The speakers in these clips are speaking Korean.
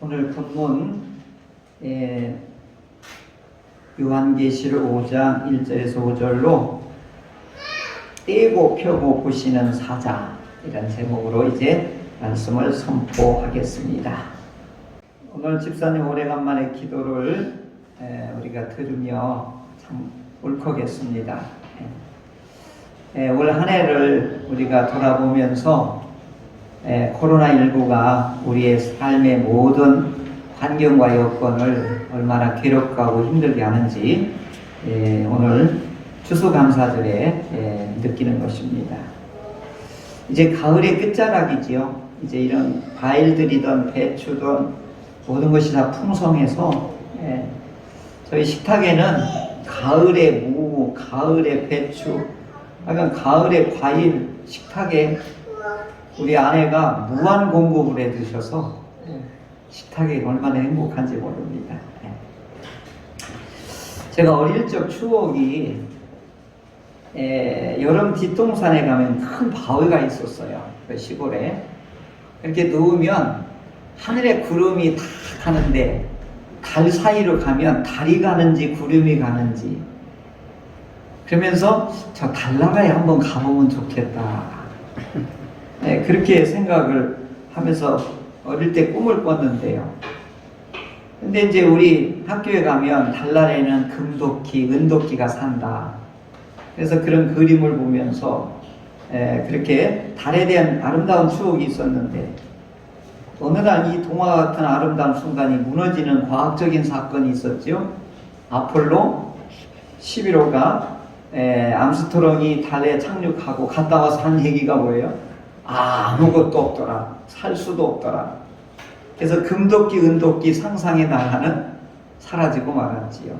오늘 본문 에, 요한계시록 5장 1절에서 5절로 떼고 펴고 보시는 사자 이런 제목으로 이제 말씀을 선포하겠습니다. 오늘 집사님 오래간만에 기도를 에, 우리가 들으며 참 울컥했습니다. 에, 올한 해를 우리가 돌아보면서 코로나19가 우리의 삶의 모든 환경과 여건을 얼마나 괴롭고 힘들게 하는지 에, 오늘 추수감사절에 에, 느끼는 것입니다. 이제 가을의 끝자락이지요. 이제 이런 과일들이든 배추든 모든 것이 다 풍성해서 에, 저희 식탁에는 가을의 무, 가을의 배추, 약간 가을의 과일 식탁에 우리 아내가 무한 공급을 해 드셔서 식탁이 얼마나 행복한지 모릅니다. 네. 제가 어릴 적 추억이 에, 여름 뒷동산에 가면 큰 바위가 있었어요. 그 시골에. 이렇게 누우면 하늘에 구름이 탁 가는데 달 사이로 가면 달이 가는지 구름이 가는지 그러면서 저 달나라에 한번 가보면 좋겠다. 네, 그렇게 생각을 하면서 어릴 때 꿈을 꿨는데요. 근데 이제 우리 학교에 가면 달날에는 금도끼, 은도끼가 산다. 그래서 그런 그림을 보면서 에, 그렇게 달에 대한 아름다운 추억이 있었는데 어느 날 이 동화 같은 아름다운 순간이 무너지는 과학적인 사건이 있었죠. 아폴로 11호가 암스트롱이 달에 착륙하고 갔다 와서 한 얘기가 뭐예요? 아무것도 없더라. 살 수도 없더라. 그래서 금도끼, 은도끼 상상의 나라는 사라지고 말았지요.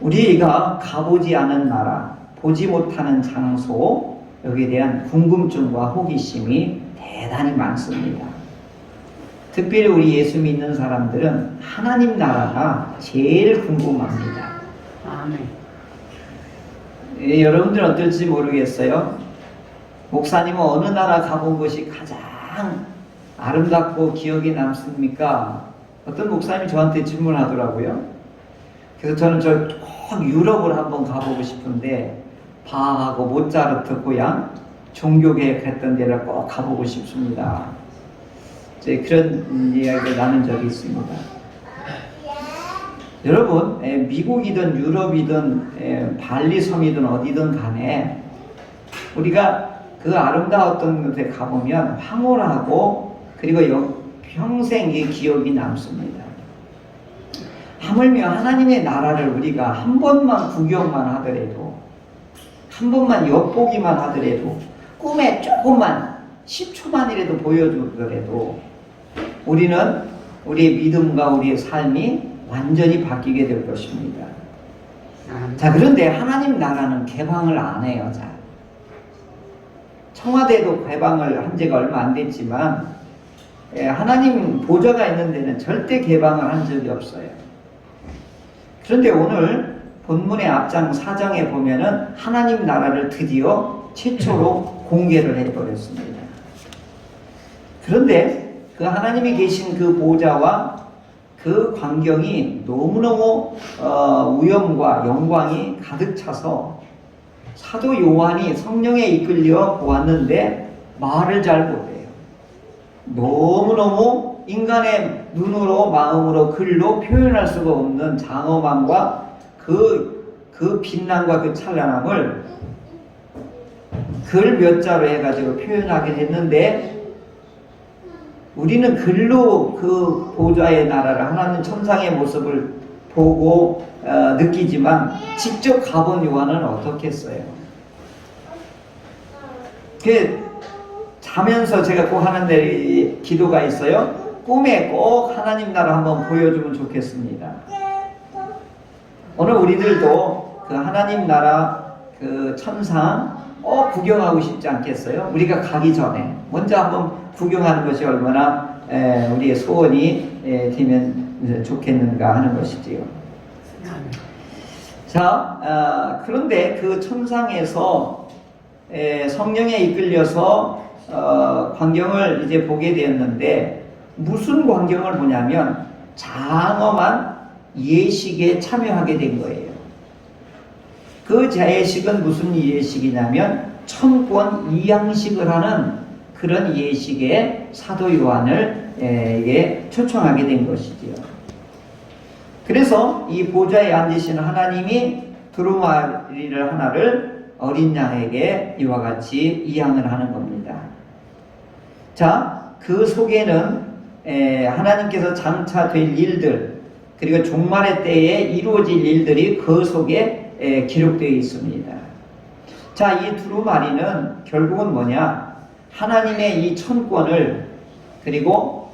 우리가 가보지 않은 나라, 보지 못하는 장소, 여기에 대한 궁금증과 호기심이 대단히 많습니다. 특별히 우리 예수 믿는 사람들은 하나님 나라가 제일 궁금합니다. 아멘. 예, 여러분들 어떨지 모르겠어요. 목사님은 어느 나라 가본 것이 가장 아름답고 기억에 남습니까? 어떤 목사님이 저한테 질문하더라고요. 그래서 저는 저 꼭 유럽을 한번 가보고 싶은데 바하고 모차르트 고향 종교계획 했던 데를 꼭 가보고 싶습니다. 이제 그런 이야기를 나눈 적이 있습니다. 여러분, 에, 미국이든 유럽이든 에, 발리 섬이든 어디든 간에 우리가 그 아름다웠던 곳에 가보면 황홀하고 그리고 여, 평생 이 기억이 남습니다. 하물며 하나님의 나라를 우리가 한 번만 구경만 하더라도 한 번만 엿보기만 하더라도 꿈에 조금만 10초만이라도 보여주더라도 우리는 우리의 믿음과 우리의 삶이 완전히 바뀌게 될 것입니다. 자, 그런데 하나님 나라는 개방을 안 해요, 잘. 청와대도 개방을 한 지가 얼마 안 됐지만, 예, 하나님 보좌가 있는 데는 절대 개방을 한 적이 없어요. 그런데 오늘 본문의 앞장 4장에 보면은 하나님 나라를 드디어 최초로 공개를 해버렸습니다. 그런데 그 하나님이 계신 그 보좌와 그 광경이 너무너무 어, 위엄과 영광이 가득 차서 사도 요한이 성령에 이끌려 보았는데 말을 잘 못해요. 너무너무 인간의 눈으로 마음으로 글로 표현할 수가 없는 장엄함과 그, 그 빛남과 그 찬란함을 글 몇 자로 해가지고 표현하긴 했는데 우리는 글로 그 보좌의 나라를 하나님 천상의 모습을 보고 어, 느끼지만 직접 가본 요한은 어떻겠어요? 그 자면서 제가 꼭 하는 데 기도가 있어요. 꿈에 꼭 하나님 나라 한번 보여주면 좋겠습니다. 오늘 우리들도 그 하나님 나라 그 천상 꼭 구경하고 싶지 않겠어요? 우리가 가기 전에 먼저 한번 구경하는 것이 얼마나 에, 우리의 소원이 에, 되면 좋겠는가 하는 것이지요. 자, 아, 그런데 그 천상에서 에, 성령에 이끌려서 어, 광경을 이제 보게 되었는데 무슨 광경을 보냐면 장엄한 예식에 참여하게 된 거예요. 그 예식은 무슨 예식이냐면 천권 이양식을 하는 그런 예식에 사도 요한을 에, 게 초청하게 된 것이지요. 그래서 이 보좌에 앉으신 하나님이 두루마리를 하나를 어린 양에게 이와 같이 이양을 하는 겁니다. 자, 그 속에는 에, 하나님께서 장차 될 일들 그리고 종말의 때에 이루어질 일들이 그 속에 에, 기록되어 있습니다. 자, 이 두루마리는 결국은 뭐냐? 하나님의 이 천권을 그리고 에,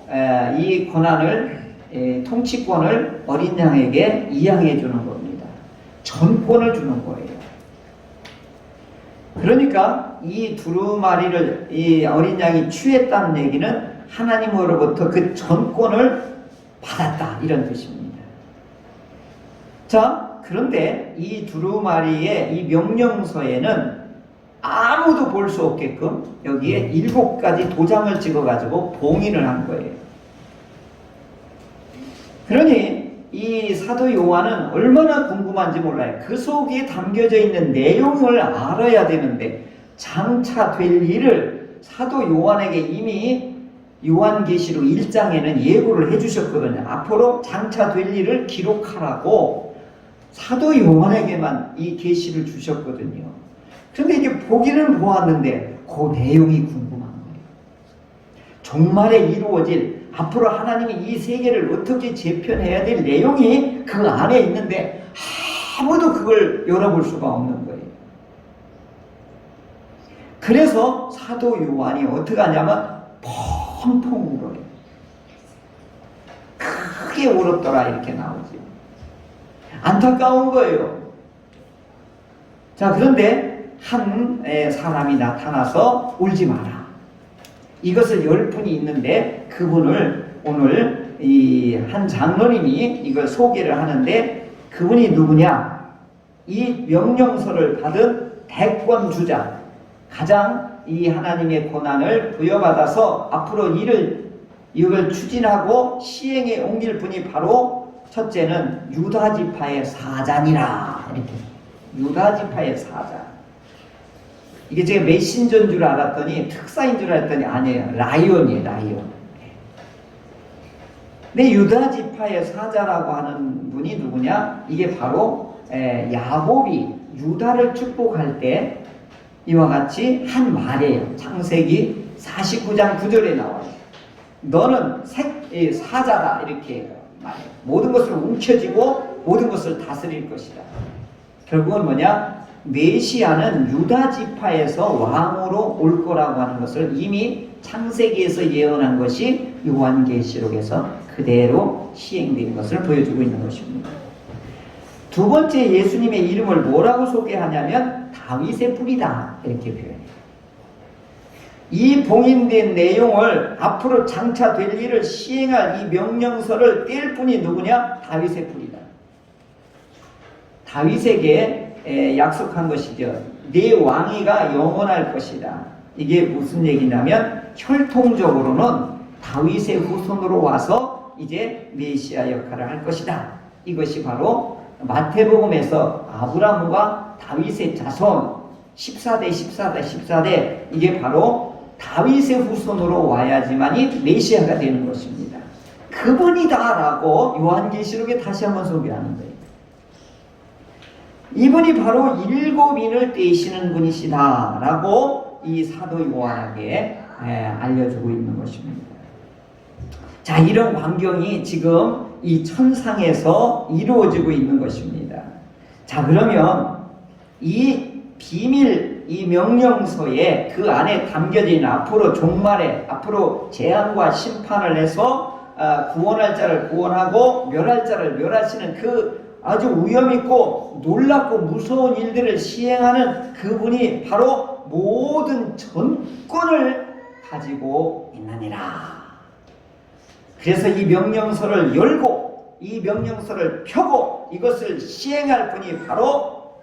이 권한을 에, 통치권을 어린 양에게 이양해 주는 겁니다. 전권을 주는 거예요. 그러니까 이 두루마리를 이 어린 양이 취했다는 얘기는 하나님으로부터 그 전권을 받았다 이런 뜻입니다. 자, 그런데 이 두루마리의 이 명령서에는 아무도 볼 수 없게끔 여기에 일곱 가지 도장을 찍어가지고 봉인을 한 거예요. 그러니 이 사도 요한은 얼마나 궁금한지 몰라요. 그 속에 담겨져 있는 내용을 알아야 되는데 장차 될 일을 사도 요한에게 이미 요한계시록 1장에는 예고를 해주셨거든요. 앞으로 장차 될 일을 기록하라고 사도 요한에게만 이 계시를 주셨거든요. 근데 이게 보기는 보았는데 그 내용이 궁금한 거예요. 종말에 이루어질 앞으로 하나님이 이 세계를 어떻게 재편해야 될 내용이 그 안에 있는데 아무도 그걸 열어볼 수가 없는 거예요. 그래서 사도 요한이 어떻게 하냐면 펑펑 울어요. 크게 울었더라 이렇게 나오지. 안타까운 거예요. 자 그런데 한 에, 사람이 나타나서 울지 마라. 이것을 열 분이 있는데 그분을 오늘 이 한 장로님이 이걸 소개를 하는데 그분이 누구냐? 이 명령서를 받은 대권 주자, 가장 이 하나님의 고난을 부여받아서 앞으로 일을 이걸 추진하고 시행에 옮길 분이 바로 첫째는 유다 지파의 사자니라 이렇게 유다 지파의 사자. 이게 제가 메신저인 줄 알았더니 특사인 줄 알았더니 아니에요. 라이온이에요, 라이온. 네, 유다 지파의 사자라고 하는 분이 누구냐? 이게 바로 에, 야곱이 유다를 축복할 때 이와 같이 한 말이에요. 창세기 49장 9절에 나와요. 너는 색, 이 사자다 이렇게 말해요. 모든 것을 움켜쥐고 모든 것을 다스릴 것이다. 결국은 뭐냐? 메시아는 유다 지파에서 왕으로 올 거라고 하는 것을 이미 창세기에서 예언한 것이 요한계시록에서 그대로 시행된 것을 보여주고 있는 것입니다. 두 번째 예수님의 이름을 뭐라고 소개하냐면 다윗의 뿌리다 이렇게 표현해요. 이 봉인된 내용을 앞으로 장차 될 일을 시행할 이 명령서를 뗄 분이 누구냐? 다윗의 뿌리다. 다윗에게 에, 약속한 것이죠. 네 왕위가 영원할 것이다. 이게 무슨 얘기냐면 혈통적으로는 다윗의 후손으로 와서 이제 메시아 역할을 할 것이다. 이것이 바로 마태복음에서 아브라함과 다윗의 자손 14대 14대 14대 이게 바로 다윗의 후손으로 와야지만이 메시아가 되는 것입니다. 그분이다라고 요한계시록에 다시 한번 소개하는 거예요. 이분이 바로 일곱인을 떼시는 분이시다라고 이 사도 요한에게 에, 알려주고 있는 것입니다. 자, 이런 광경이 지금 이 천상에서 이루어지고 있는 것입니다. 자, 그러면 이 비밀, 이 명령서에 그 안에 담겨진 앞으로 종말에 앞으로 재앙과 심판을 해서 아, 구원할 자를 구원하고 멸할 자를 멸하시는 그 아주 위험있고 놀랍고 무서운 일들을 시행하는 그분이 바로 모든 전권을 가지고 있느니라. 그래서 이 명령서를 열고 이 명령서를 펴고 이것을 시행할 분이 바로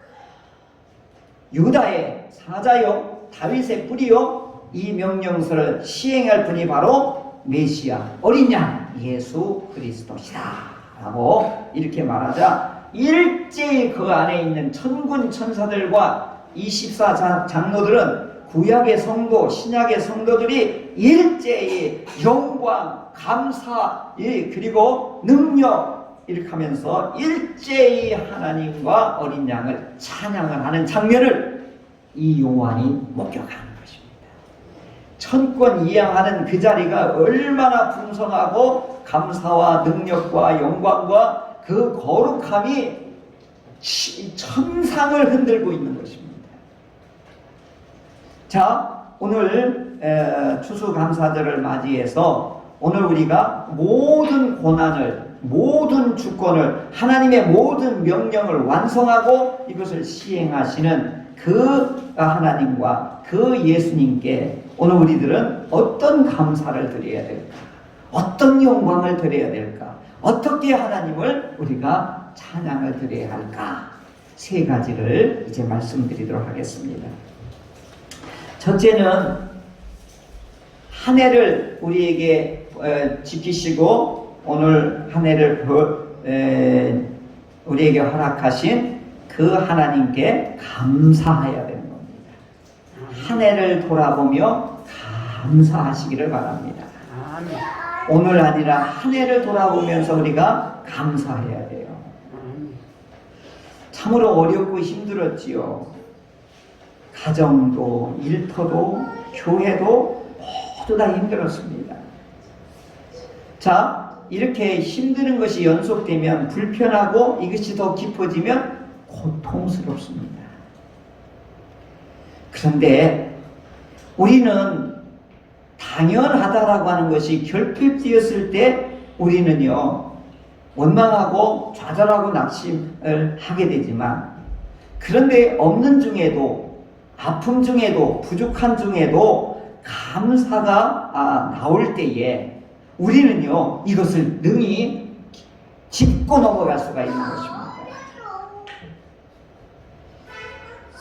유다의 사자요 다윗의 뿌리요 이 명령서를 시행할 분이 바로 메시아 어린 양 예수 그리스도시다 라고 이렇게 말하자 일제히 그 안에 있는 천군 천사들과 24 장로들은 구약의 성도 신약의 성도들이 일제히 영광 감사 예, 그리고 능력 이렇게 하면서 일제히 하나님과 어린 양을 찬양을 하는 장면을 이 요한이 목격하는 것입니다. 천권 이양하는 그 자리가 얼마나 풍성하고 감사와 능력과 영광과 그 거룩함이 치- 천상을 흔들고 있는 것입니다. 자, 오늘 에, 추수감사절을 맞이해서 오늘 우리가 모든 고난을 모든 주권을 하나님의 모든 명령을 완성하고 이것을 시행하시는 그 하나님과 그 예수님께 오늘 우리들은 어떤 감사를 드려야 될까? 어떤 영광을 드려야 될까? 어떻게 하나님을 우리가 찬양을 드려야 할까? 세 가지를 이제 말씀드리도록 하겠습니다. 첫째는 한 해를 우리에게 에, 지키시고 오늘 한 해를 우리에게 허락하신 그 하나님께 감사해야 되는 겁니다. 한 해를 돌아보며 감사하시기를 바랍니다. 아멘. 오늘 아니라 한 해를 돌아보면서 우리가 감사해야 돼요. 아멘. 참으로 어렵고 힘들었지요. 가정도, 일터도, 교회도 모두 다 힘들었습니다. 자, 이렇게 힘드는 것이 연속되면 불편하고 이것이 더 깊어지면 고통스럽습니다. 그런데 우리는 당연하다라고 하는 것이 결핍되었을 때 우리는요, 원망하고 좌절하고 낙심을 하게 되지만 그런데 없는 중에도 아픔 중에도 부족한 중에도 감사가 아, 나올 때에 우리는요 이것을 능히 짚고 넘어갈 수가 있는 것입니다.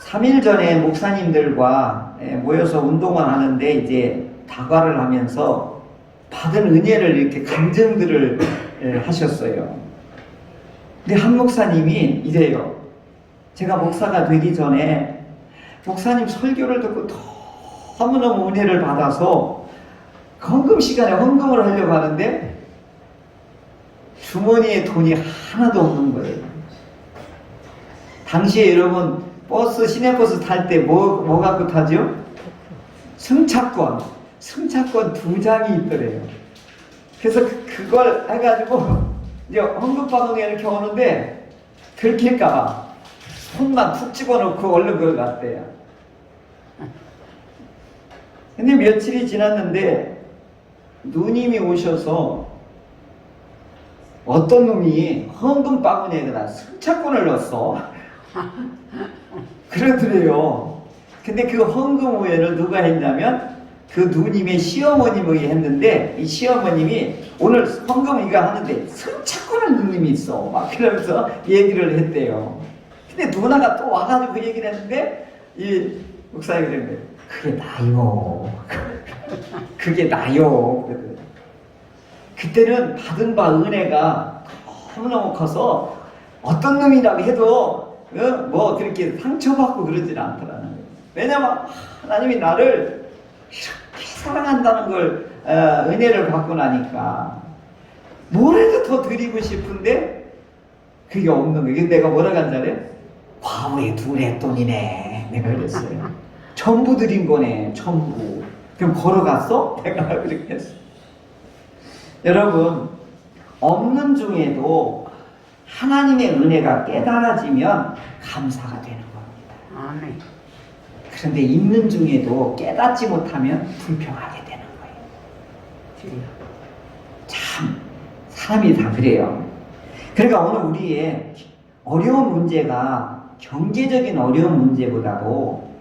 3일 전에 목사님들과 예, 모여서 운동을 하는데 이제 다과를 하면서 받은 은혜를 이렇게 감정들을 예, 하셨어요. 근데 한 목사님이 이래요. 제가 목사가 되기 전에 목사님 설교를 듣고 너무너무 은혜를 받아서 헌금 시간에 헌금을 하려고 하는데 주머니에 돈이 하나도 없는 거예요. 당시에 여러분 버스 시내버스 탈 때 뭐 뭐 갖고 타죠? 승차권, 승차권 두 장이 있더래요. 그래서 그- 그걸 해가지고 이제 이렇게 오는데 들킬까봐 손만 툭 집어넣고 얼른 그걸 갔대요. 근데 며칠이 지났는데 누님이 오셔서 어떤 놈이 헌금 바구니에다 승차권을 넣었어. 그러더래요. 근데 그 헌금 오해를 누가 했냐면 그 누님의 시어머님이 했는데 이 시어머님이 오늘 헌금 이거 하는데 승차권을 누님이 있어. 막 그러면서 얘기를 했대요. 근데 누나가 또 와가지고 그 얘기를 했는데 이 목사님이 그랬는데 그게 나요. 그게 나요. 그때는 받은 바 은혜가 너무너무 커서 어떤 놈이라고 해도 어? 뭐 그렇게 상처받고 그러질 않더라는 거예요. 왜냐면 하나님이 나를 이렇게 사랑한다는 걸 어, 은혜를 받고 나니까 뭐라도 더 드리고 싶은데 그게 없는 거예요. 내가 뭐라고 한 자래? 과거의 두뇌 돈이네. 내가 그랬어요. 전부 드린 거네. 전부. 그럼 걸어갔어? 내가 그렇게 했어. 여러분 없는 중에도 하나님의 은혜가 깨달아지면 감사가 되는 겁니다. 아멘. 그런데 있는 중에도 깨닫지 못하면 불평하게 되는 거예요. 참 사람이 다 그래요. 그러니까 오늘 우리의 어려운 문제가 경제적인 어려운 문제보다도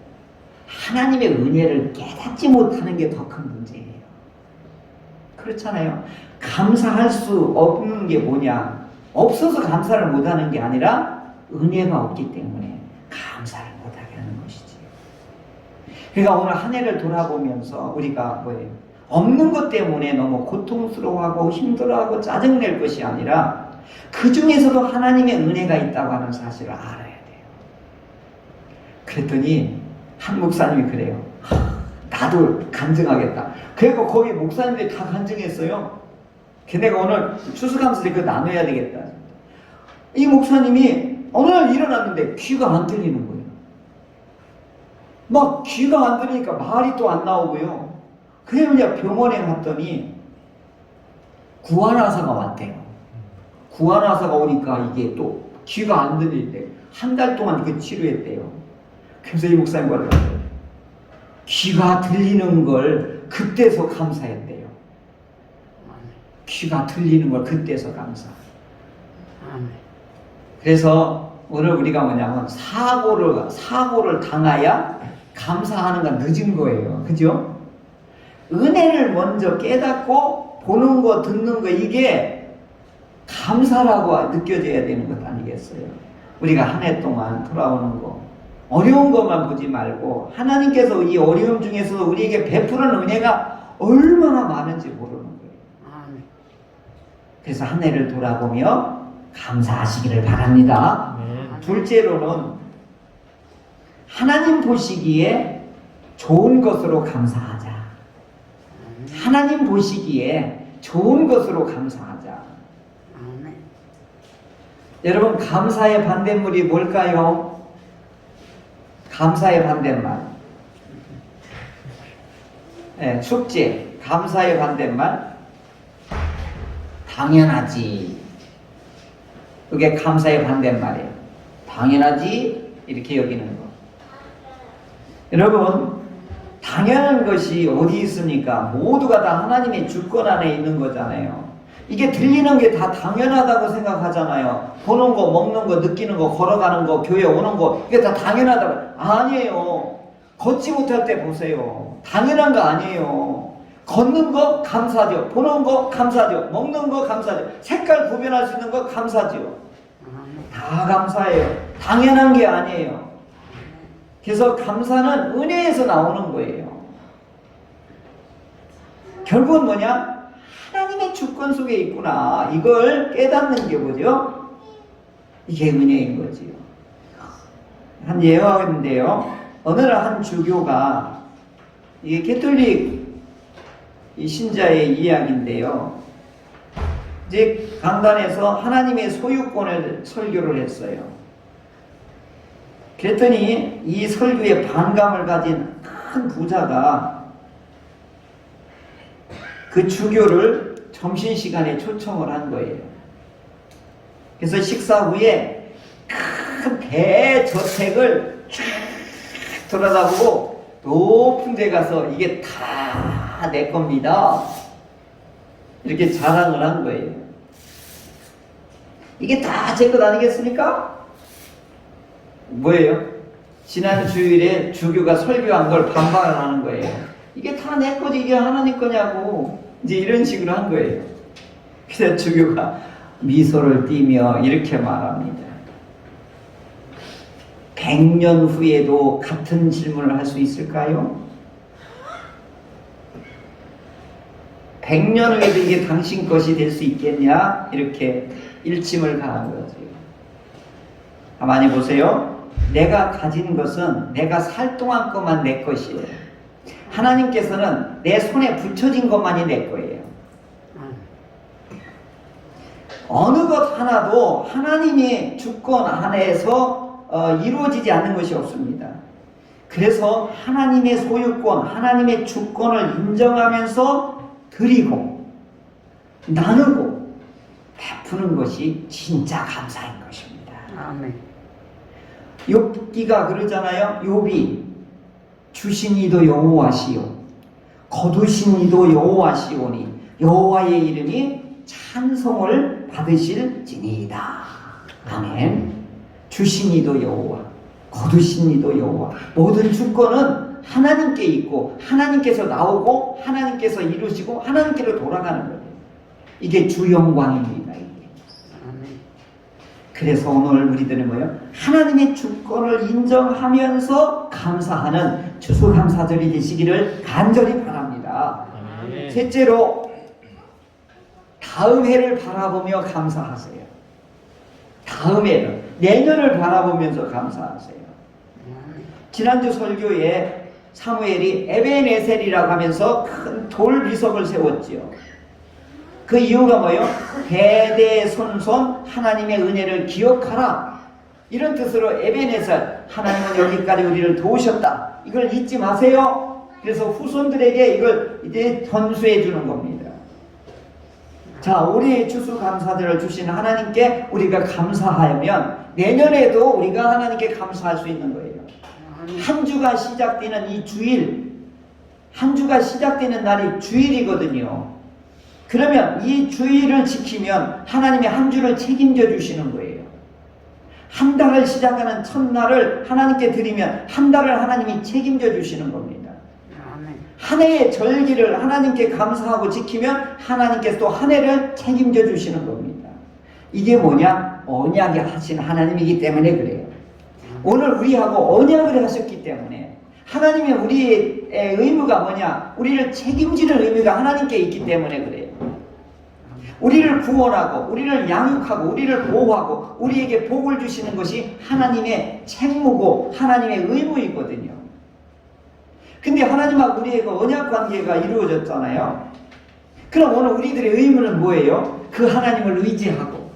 하나님의 은혜를 깨닫지 못하는 게 더 큰 문제예요. 그렇잖아요. 감사할 수 없는 게 뭐냐? 없어서 감사를 못하는 게 아니라 은혜가 없기 때문에 감사를 못하게 하는 것이지. 그러니까 오늘 한 해를 돌아보면서 우리가 뭐예요? 없는 것 때문에 너무 고통스러워하고 힘들어하고 짜증낼 것이 아니라 그 중에서도 하나님의 은혜가 있다고 하는 사실을 알아야 돼요. 그랬더니 한 목사님이 그래요. 하, 나도 간증하겠다. 그리고 거기 목사님들이 다 간증했어요. 걔네가 오늘 추수감사를 그 나눠야 되겠다. 이 목사님이 날 일어났는데 귀가 안 들리는 거예요. 막 귀가 안 들리니까 말이 또 안 나오고요. 그래서 이제 병원에 갔더니 구안화사가 왔대요. 구안화사가 오니까 이게 또 귀가 안 들릴 때 한 달 동안 그 치료했대요. 그래서 이 목사님 뭐라고 그래요? 귀가 들리는 걸 그때서 감사했대요. 귀가 들리는 걸 그때서 감사. 그래서 오늘 우리가 뭐냐면 사고를 사고를 당하야 감사하는 건 늦은 거예요. 그죠? 은혜를 먼저 깨닫고 보는 거 듣는 거 이게 감사라고 느껴져야 되는 것 아니겠어요? 우리가 한 해 동안 돌아오는 거 어려운 것만 보지 말고 하나님께서 이 어려움 중에서 우리에게 베푸는 은혜가 얼마나 많은지 모르는 거예요. 그래서 한 해를 돌아보며 감사하시기를 바랍니다. 둘째로는 하나님 보시기에 좋은 것으로 감사하자. 하나님 보시기에 좋은 것으로 감사하자. 여러분 감사의 반대물이 뭘까요? 감사의 반대말. 네, 축제. 감사의 반대말. 당연하지. 그게 감사의 반대말이에요. 당연하지. 이렇게 여기는 거. 여러분, 당연한 것이 어디 있습니까? 모두가 다 하나님의 주권 안에 있는 거잖아요. 이게 들리는 게 다 당연하다고 생각하잖아요. 보는 거, 먹는 거, 느끼는 거, 걸어가는 거, 교회 오는 거, 이게 다 당연하다고. 아니에요. 걷지 못할 때 보세요. 당연한 거 아니에요. 걷는 거 감사죠. 보는 거 감사죠. 먹는 거 감사죠. 색깔 구별할 수 있는 거 감사죠. 다 감사해요. 당연한 게 아니에요. 그래서 감사는 은혜에서 나오는 거예요. 결국은 뭐냐? 하나님의 주권 속에 있구나. 이걸 깨닫는 게 뭐죠? 이게 은혜인 거지요. 한 예화가 있는데요. 어느 날 한 주교가 이게 캐톨릭 이 신자의 이야기인데요. 이제 강단에서 하나님의 소유권을 설교를 했어요. 그랬더니 이 설교에 반감을 가진 큰 부자가 그 주교를 점심시간에 초청을 한 거예요. 그래서 식사 후에 큰 대저택을 쫙 돌아다보고 높은 데 가서 이게 다 내 겁니다. 이렇게 자랑을 한 거예요. 이게 다 제 것 아니겠습니까? 뭐예요? 지난 주일에 주교가 설교한 걸 반박을 하는 거예요. 이게 다 내 거지, 이게 하나님 거냐고. 이제 이런 식으로 한 거예요. 그래서 주교가 미소를 띠며 이렇게 말합니다. 100년 후에도 같은 질문을 할 수 있을까요? 100년 후에도 이게 당신 것이 될 수 있겠냐? 이렇게 일침을 가한 거죠. 가만히 보세요. 내가 가진 것은 내가 살 동안 것만 내 것이에요. 하나님께서는 내 손에 붙여진 것만이 내 거예요. 어느 것 하나도 하나님의 주권 안에서 어, 이루어지지 않는 것이 없습니다. 그래서 하나님의 소유권, 하나님의 주권을 인정하면서 드리고 나누고 베푸는 것이 진짜 감사인 것입니다. 아멘. 욥기가 그러잖아요. 욥이 주신 이도 여호와시요 거두신 이도 여호와시오니 여호와의 이름이 찬송을 받으실지니이다. 아멘. 주신 이도 여호와, 거두신 이도 여호와. 모든 주권은 하나님께 있고 하나님께서 나오고 하나님께서 이루시고 하나님께로 돌아가는 거예요. 이게 주 영광입니다. 아멘. 그래서 오늘 우리들은 뭐예요? 하나님의 주권을 인정하면서 감사하는 추수감사절이 되시기를 간절히 바랍니다. 셋째로 다음 해를 바라보며 감사하세요. 다음 해를 내년을 바라보면서 감사하세요. 아멘. 지난주 설교에 사무엘이 에베네셀이라고 하면서 큰 돌 비석을 세웠지요. 그 이유가 뭐예요? 대대손손 하나님의 은혜를 기억하라. 이런 뜻으로 에베네셀 하나님은 여기까지 우리를 도우셨다. 이걸 잊지 마세요. 그래서 후손들에게 이걸 이제 전수해 주는 겁니다. 자, 우리 추수감사들을 주신 하나님께 우리가 감사하면 내년에도 우리가 하나님께 감사할 수 있는 거예요. 한 주가 시작되는 이 주일, 한 주가 시작되는 날이 주일이거든요. 그러면 이 주일을 지키면 하나님이 한 주를 책임져 주시는 거예요. 한 달을 시작하는 첫날을 하나님께 드리면 한 달을 하나님이 책임져 주시는 겁니다. 한 해의 절기를 하나님께 감사하고 지키면 하나님께서 또 한 해를 책임져 주시는 겁니다. 이게 뭐냐? 언약이 하신 하나님이기 때문에 그래요. 오늘 우리하고 언약을 하셨기 때문에 하나님의 우리의 의무가 뭐냐? 우리를 책임지는 의무가 하나님께 있기 때문에 그래요. 우리를 구원하고 우리를 양육하고 우리를 보호하고 우리에게 복을 주시는 것이 하나님의 책무고 하나님의 의무이거든요. 근데 하나님하고 우리의 그 언약 관계가 이루어졌잖아요. 그럼 오늘 우리들의 의무는 뭐예요? 그 하나님을 의지하고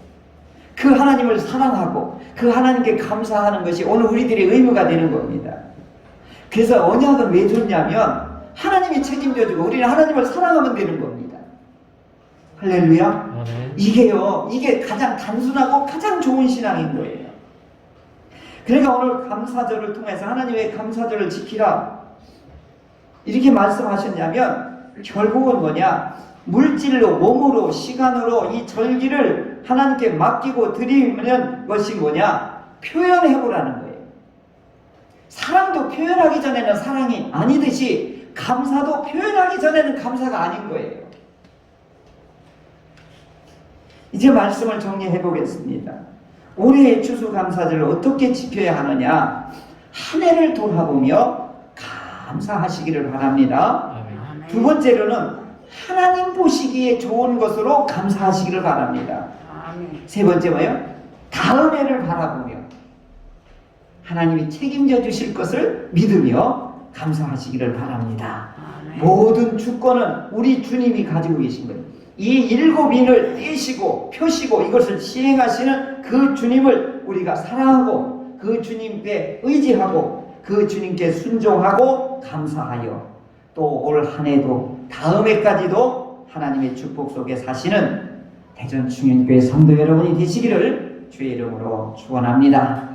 그 하나님을 사랑하고 그 하나님께 감사하는 것이 오늘 우리들의 의무가 되는 겁니다. 그래서 언약은 왜 좋냐면 하나님이 책임져주고 우리는 하나님을 사랑하면 되는 겁니다. 할렐루야. 아멘. 이게요, 이게 가장 단순하고 가장 좋은 신앙인 거예요. 그러니까 오늘 감사절을 통해서 하나님의 감사절을 지키라. 이렇게 말씀하셨냐면, 결국은 뭐냐? 물질로, 몸으로, 시간으로 이 절기를 하나님께 맡기고 드리는 것이 뭐냐? 표현해보라는 거예요. 사랑도 표현하기 전에는 사랑이 아니듯이, 감사도 표현하기 전에는 감사가 아닌 거예요. 이제 말씀을 정리해 보겠습니다. 올해의 추수감사절을 어떻게 지켜야 하느냐? 한 해를 돌아보며 감사하시기를 바랍니다. 두 번째로는 하나님 보시기에 좋은 것으로 감사하시기를 바랍니다. 세 번째 뭐예요? 다음 해를 바라보며 하나님이 책임져 주실 것을 믿으며 감사하시기를 바랍니다. 모든 주권은 우리 주님이 가지고 계신 거예요. 이 일곱 인을 떼시고 펴시고 이것을 시행하시는 그 주님을 우리가 사랑하고 그 주님께 의지하고 그 주님께 순종하고 감사하여 또 올 한 해도 다음 해까지도 하나님의 축복 속에 사시는 대전 충현교회 성도 여러분이 되시기를 주의 이름으로 축원합니다.